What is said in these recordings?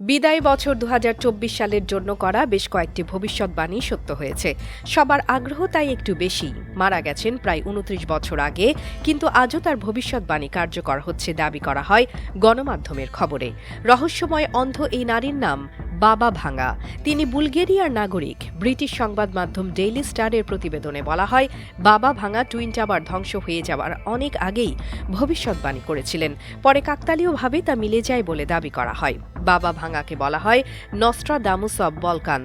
বিদায় বছর দু হাজার চব্বিশ সালের জন্য করা বেশ কয়েকটি ভবিষ্যৎবাণী সত্য হয়েছে। সবার আগ্রহ তাই একটু বেশি। মারা গেছেন প্রায় উনত্রিশ বছর আগে, কিন্তু আজও তার ভবিষ্যৎবাণী কার্যকর হচ্ছে দাবি করা হয় গণমাধ্যমের খবরে। রহস্যময় অন্ধ এই নারীর নাম বাবা ভাঙা। তিনি বুলগেরিয়ার নাগরিক। ব্রিটিশ সংবাদ মাধ্যম ডেইলি স্টারের প্রতিবেদনে বলা হয়, বাবা ভাঙা টুইন টাওয়ার ধ্বংস হয়ে যাওয়ার অনেক আগেই ভবিষ্যৎবাণী করেছিলেন। পরে কাকতালীয়ভাবে তা মিলে যায় বলে দাবি করা হয়। বাবা ভাঙাকে বলা হয় নস্ট্রা দামুস অব বলকান।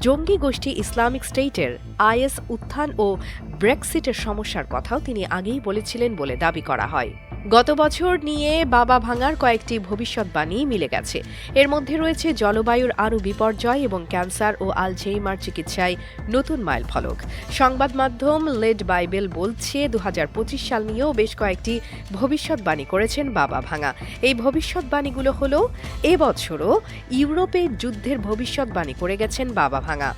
জঙ্গি গোষ্ঠী ইসলামিক স্টেটের আইএস উত্থান ও ব্রেক্সিটের সমস্যার কথাও তিনি আগেই বলেছিলেন বলে দাবি করা হয়। গত বছর নিয়ে বাবা ভাঙার কয়েকটি ভবিষ্যৎবাণী মিলে গেছে। এর মধ্যে রয়েছে জলবায়ুর আরও বিপর্যয় এবং ক্যান্সার ও আলঝেইমার চিকিৎসায় নতুন মাইল ফলক। সংবাদ মাধ্যম লেড বাইবেল বলছে দু হাজার পঁচিশ সাল নিয়েও বেশ কয়েকটি ভবিষ্যৎবাণী করেছেন বাবা ভাঙা। এই ভবিষ্যৎবাণীগুলো হলো এবছরও ইউরোপে যুদ্ধের ভবিষ্যৎবাণী করে গেছেন বাবা ভাঙা।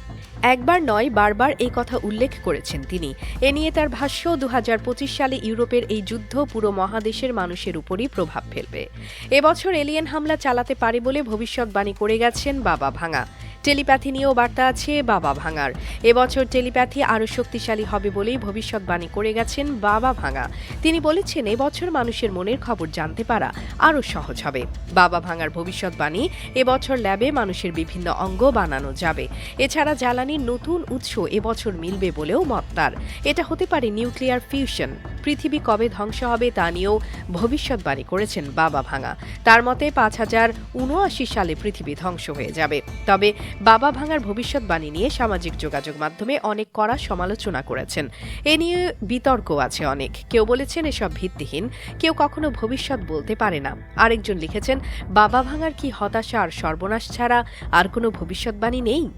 একবার নয়, বারবার এই কথা উল্লেখ করেছেন তিনি। এ নিয়ে তার ভাষ্য দু হাজার পঁচিশ সালে ইউরোপের এই যুদ্ধ পুরো মহাদেশের মানুষের উপরই প্রভাব ফেলবে। এবছর এলিয়েন হামলা চালাতে পারে বলে ভবিষ্যৎবাণী করে গেছেন বাবা ভাঙা। টেলিপ্যাথি নিয়েও বার্তা আছে, বাবা ভাঙার। এবছর টেলিপ্যাথি আরও শক্তিশালী হবে বলেই ভবিষ্যৎবাণী করে গেছেন বাবা ভাঙা। তিনি বলেছেন, এবছর মানুষের মনের খবর জানতে পারা আরও সহজ হবে। বাবা ভাঙার ভবিষ্যৎবাণী, এবছর ল্যাবে মানুষের বিভিন্ন অঙ্গ বানানো যাবে। এছাড়া জ্বালানির নতুন উৎস এবছর মিলবে বলেও মত তার। এটা হতে পারে নিউক্লিয়ার ফিউশন। পৃথিবী কবে ধ্বংস হবে তা নিয়েও ভবিষ্যৎবাণী করেছেন বাবা ভাঙা। তার মতে পাঁচ হাজার উনআশি সালে পৃথিবী ধ্বংস হয়ে যাবে। তবে বাবা ভাঙার ভবিষ্যৎবাণী নিয়ে সামাজিক যোগাযোগ মাধ্যমে অনেক কড়া সমালোচনা করেছেন। এ নিয়ে বিতর্ক আছে অনেক। কেউ বলেছেন এসব ভিত্তিহীন, কেউ কখনো ভবিষ্যৎ বলতে পারে না। আরেকজন লিখেছেন, বাবা ভাঙার কি হতাশা আর সর্বনাশ ছাড়া আর কোনো ভবিষ্যৎবাণী নেই?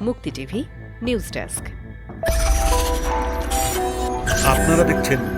মুক্তি টিভি, নিউজ ডেস্ক। আপনারা দেখছেন